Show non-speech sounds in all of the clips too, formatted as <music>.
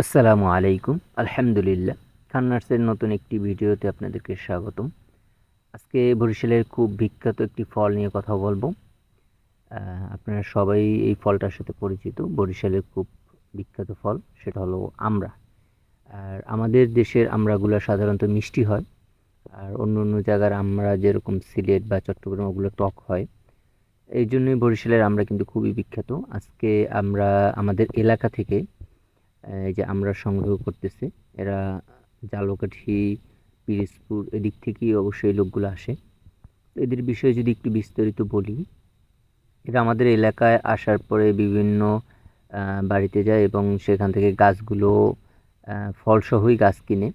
আসসালামু আলাইকুম। আলহামদুলিল্লাহ খান্নার্সের নতুন একটি ভিডিওতে আপনাদেরকে স্বাগতম। আজকে বরিশালের খুব বিখ্যাত একটি ফল নিয়ে কথা বলব। আপনারা সবাই এই ফলটার সাথে পরিচিত। বরিশালের খুব বিখ্যাত ফল, সেটা হলো আমড়া। আর আমাদের দেশের আমড়াগুলো সাধারণত মিষ্টি হয়। আর অন্য অন্য জায়গার আমরা যেরকম সিলেট বা চট্টগ্রাম, ওগুলো টক হয়। এই জন্যই বরিশালের আমরা কিন্তু খুবই বিখ্যাত। আজকে আমরা আমাদের এলাকা থেকে এই যে আমরা সংগ্রহ করতেছি, এরা জালকাঠি, পিরিজপুর, এদিক থেকেই অবশ্যই লোকগুলো আসে। এদের বিষয়ে যদি একটু বিস্তারিত বলি, এরা আমাদের এলাকায় আসার পরে বিভিন্ন বাড়িতে যায় এবং সেখান থেকে গাছগুলো ফলসহই গাছ কিনে।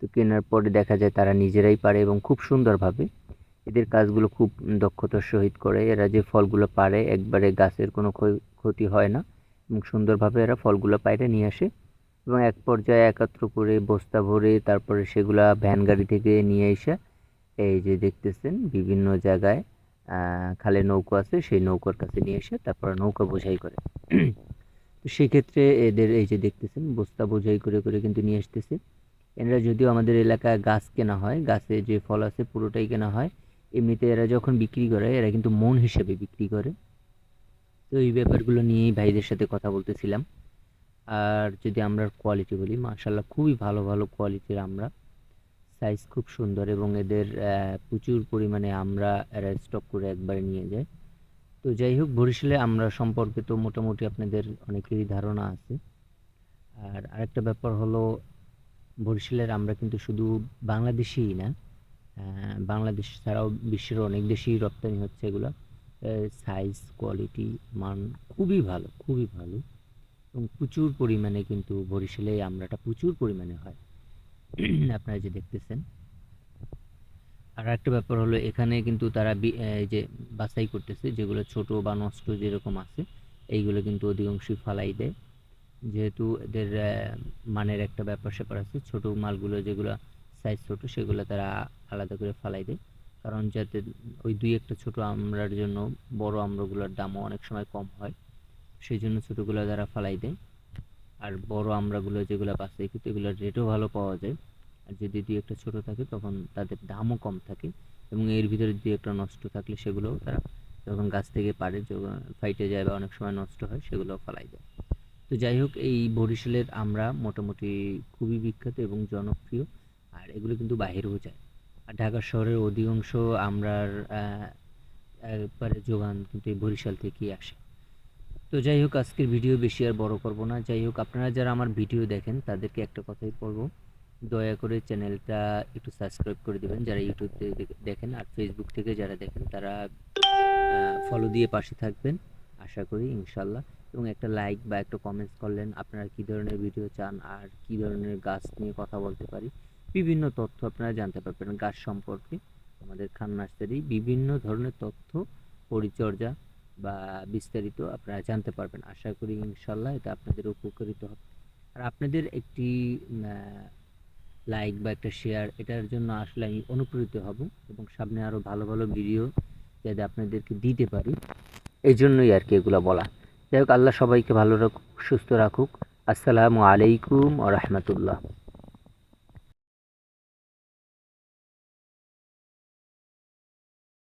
তো কেনার পরে দেখা যায় তারা নিজেরাই পারে এবং খুব সুন্দরভাবে এদের কাজগুলো খুব দক্ষতার সহিত করে। এরা যে ফলগুলো পারে, একবারে গাছের কোনো ক্ষয়- ক্ষতি হয় না। এবং সুন্দরভাবে এরা ফলগুলো পাইরে নিয়ে আসে এবং এক পর্যায়ে একত্র করে বস্তা ভরে তারপরে সেগুলা ভ্যান গাড়ি থেকে নিয়ে এসে এই যে দেখতেছেন বিভিন্ন জায়গায় খালে নৌকো আছে, সেই নৌকার কাছে নিয়ে এসে তারপরে নৌকা বোঝাই করে। তো সেক্ষেত্রে এদের এই যে দেখতেছেন বস্তা বোঝাই করে করে কিন্তু নিয়ে আসতেছে। এরা যদিও আমাদের এলাকায় গাছ কেনা হয়, গাছে যে ফল আছে পুরোটাই কেনা হয়, এমনিতে এরা যখন বিক্রি করে, এরা কিন্তু মন হিসেবে বিক্রি করে। তো এই ব্যাপারগুলো নিয়েই ভাইদের সাথে কথা বলতেছিলাম। আর যদি আমরা কোয়ালিটি বলি মার্শাল্লাহ খুবই ভালো ভালো কোয়ালিটির আমরা। সাইজ খুব সুন্দর এবং এদের প্রচুর পরিমাণে আমরা এরা স্টক করে একবারে নিয়ে যাই তো যাই হোক, বরিশালে আমরা সম্পর্কে তো মোটামুটি আপনাদের অনেকেরই ধারণা আছে। আর আরেকটা ব্যাপার হলো, বরিশালের আমরা কিন্তু শুধু বাংলাদেশেই না বাংলাদেশ ছাড়াও বিশ্বের অনেক দেশেই রপ্তানি হচ্ছে এগুলো। সাইজ কোয়ালিটি মান খুবই ভালো খুবই ভালো। এবং প্রচুর পরিমাণে কিন্তু বরিশালে এই আমড়াটা প্রচুর পরিমাণে হয়। <clears throat> আপনারা যে দেখতেছেন। আর একটা ব্যাপার হলো, এখানে কিন্তু তারা এই যে বাছাই করতেছে, যেগুলো ছোট বা নষ্ট যেরকম আছে, এইগুলো কিন্তু অধিকাংশই ফালাই দেয়। যেহেতু এদের মানের একটা ব্যাপার স্যাপার আছে, ছোট মালগুলো যেগুলো সাইজ ছোট, সেগুলো তারা আলাদা করে ফালাই দেয়। কারণ যাতে ওই দুই একটা ছোট আমড়ার জন্য বড় আমড়াগুলোর দামও অনেক সময় কম হয় সেই জন্য ছোটোগুলো তারা ফালাই দেয়। আর বড় আমড়াগুলো যেগুলো বাছাই কিন্তু এগুলোর রেটও ভালো পাওয়া যায়। আর যদি দুই একটা ছোট থাকে, তখন তাদের দামও কম থাকে এবং এর ভিতরে দুই একটা নষ্ট থাকলে সেগুলোও তারা যখন গাছ থেকে পারে যখন ফাইটে যায় বা অনেক সময় নষ্ট হয় সেগুলো ফালাই দেয়। তো যাই হোক, এই বরিশালের আমরা মোটামুটি খুবই বিখ্যাত এবং জনপ্রিয়, আর এগুলো কিন্তু বাইরেও যায়। ঢাকা শহরের অধিকাংশ আমরার একবারে যোগান কিন্তু এই বরিশাল থেকেই আসে। তো যাই হোক, আজকের ভিডিও বেশি আর বড় করব না। যাই হোক, আপনারা যারা আমার ভিডিও দেখেন, তাদেরকে একটা কথাই বলব। দয়া করে চ্যানেলটা একটু সাবস্ক্রাইব করে দেবেন। যারা ইউটিউব থেকে দেখেন আর ফেসবুক থেকে যারা দেখেন, তারা ফলো দিয়ে পাশে থাকবেন। আশা করি ইনশাল্লাহ এবং একটা লাইক বা একটা কমেন্টস করলেন, আপনারা কী ধরনের ভিডিও চান আর কী ধরনের গাছ নিয়ে কথা বলতে পারি বিভিন্ন তথ্য আপনারা জানতে পারবেন গাছ সম্পর্কে। আমাদের খান নার্সারি বিভিন্ন ধরনের তথ্য, পরিচর্যা বা বিস্তারিত আপনারা জানতে পারবেন। আশা করি ইনশাল্লাহ এটা আপনাদের উপকারিত হবে। আর আপনাদের একটি লাইক বা একটা শেয়ার এটার জন্য আসলে আমি অনুপ্রেরিত হব এবং সামনে আরও ভালো ভালো ভিডিও যাতে আপনাদেরকে দিতে পারি। এই জন্যই আর কি এগুলো বলা। যাই হোক, আল্লাহ সবাইকে ভালো রাখুক, সুস্থ রাখুক। আসসালামু আলাইকুম ও রহমতুল্লাহ।